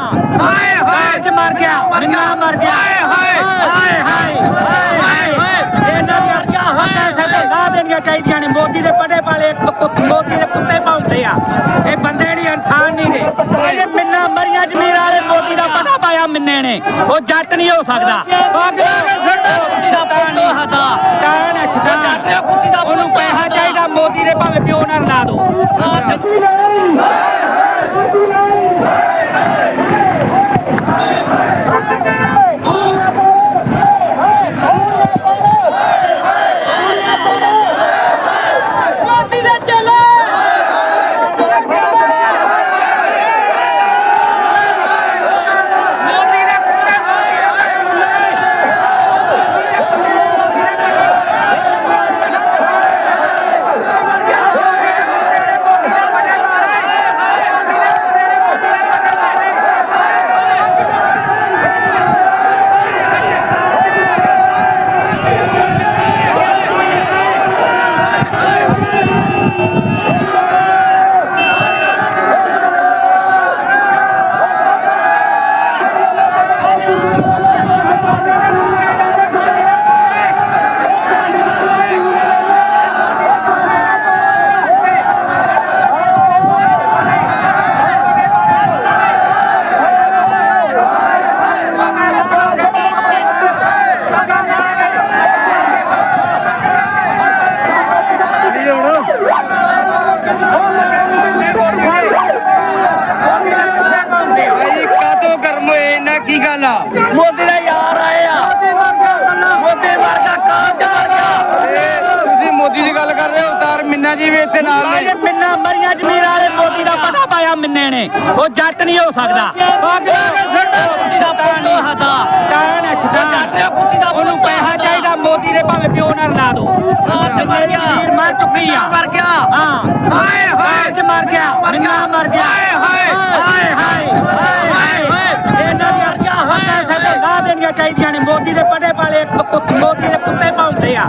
ਹਾਏ ਹਾਏ ਚ ਮਰ ਗਿਆ ਨਿੰਨਾ ਮਰ ਗਿਆ। ਹਾਏ ਹਾਏ ਹਾਏ ਹਾਏ ਹਾਏ ਇਹਨਾਂ ਦੀਆਂ ਕਿਆ ਹੱਥਾਂ ਸਾਡੇ ਲਾ ਦੇਣੀਆਂ ਚਾਹੀਦੀਆਂ ਨੇ। ਮੋਦੀ ਦੇ ਪੜੇ ਪਾਲੇ ਮੋਦੀ ਦੇ ਕੁੱਤੇ ਪਾਉਂਦੇ ਆ। ਇਹ ਬੰਦੇ ਨਹੀਂ ਇਨਸਾਨ ਨਹੀਂ ਨੇ। ਇਹ ਮਿੰਨਾ ਮਰੀਆਂ ਜ਼ਮੀਰ ਵਾਲੇ ਮੋਦੀ ਦਾ ਪੜਾ ਪਾਇਆ ਮਿੰਨੇ ਨੇ। ਉਹ ਜੱਟ ਨਹੀਂ ਹੋ ਸਕਦਾ। ਉਹਨੂੰ ਪੈਸਾ ਚਾਹੀਦਾ ਮੋਦੀ ਦੇ ਭਾਵੇਂ ਪਿਓ ਨਾਲ ਲਾ ਦੋ ਮੋਦੀ ਦੇ ਚਲੇ ਮੋਦੀ ਦੇ ਕੁੱਤੇ ਮੋਦੀ ਦੇ ਭਾਈ ਕਾਤੋਂ ਗਰਮ ਹੋਏ ਇਹਨਾਂ ਕੀ ਗੱਲ ਆ? ਮੋਦੀ ਦੇ ਯਾਰ ਆਏ ਆ। ਮੋਦੀ ਵਰਗਾ ਕਾਜ ਆ ਗਿਆ। ਇਹ ਤੁਸੀਂ ਮੋਦੀ ਦੀ ਗੱਲ ਕਰ ਰਹੇ ਹੋ ਤਾਰ ਮਿੰਨਾ ਜੀ ਵੀ ਇੱਥੇ ਨਾਲ ਨੇ। ਮਿੰਨਾ ਮਰੀਆਂ ਜ਼ਮੀਰ ਵਾਲੇ ਮੋਦੀ ਦਾ ਪਤਾ ਪਾਇਆ ਮਿੰਨੇ ਨੇ। ਉਹ ਜੱਟ ਨਹੀਂ ਹੋ ਸਕਦਾ। ਸਤਾਨ ਹੈ ਸਤਾਨ ਉਹਨੂੰ ਪੈਸਾ ਚਾਹੀਦਾ ਮੋਦੀ ਦੇ ਭਾਵੇਂ ਪਿਓ ਨਾਲ ਲਾ ਦੋ। ਜ਼ਮੀਰ ਮਰ ਚੁੱਕੀ ਆ। ਮਰ ਗਿਆ। ਹਾਂ। ਹਾਏ ਹਾਏ। ਚ ਮਰ ਗਿਆ। ਨਿੰਨਾ ਮਰ ਗਿਆ। ਹਾਏ ਹਾਏ। ਹਾਏ ਹਾਏ। ਹਾਏ ਇਹਨਾਂ ਦੀਆਂ ਕਿਆ ਹੱਥਾਂ ਸਾਡੇ ਲਾ ਦੇਣੀਆਂ ਚਾਹੀਦੀਆਂ ਨੇ। ਮੋਦੀ ਦੇ ਪੜੇ ਪਾਲੇ ਮੋਦੀ ਦੇ ਕੁੱਤੇ ਪਾਉਂਦੇ ਆ।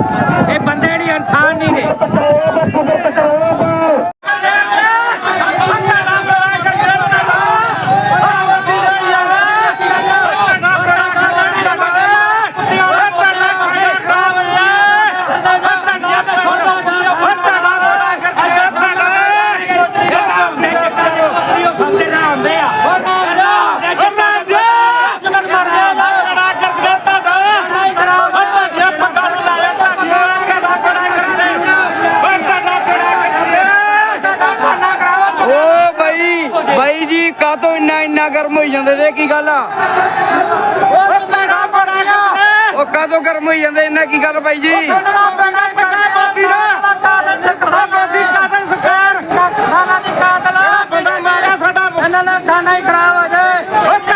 ਜੀ ਕਾਤੋਂ ਇੰਨਾ ਇੰਨਾ ਗਰਮ ਹੋਈ ਜਾਂਦੇ ਜੇ ਕੀ ਗੱਲ ਆ? ਉਹ ਕਾਤੋਂ ਗਰਮ ਹੋਈ ਜਾਂਦੇ ਇੰਨਾ ਕੀ ਗੱਲ ਬਾਈ ਜੀ? ਇਹਨਾਂ ਦਾ ਖਾਣਾ ਹੀ ਖਰਾਬ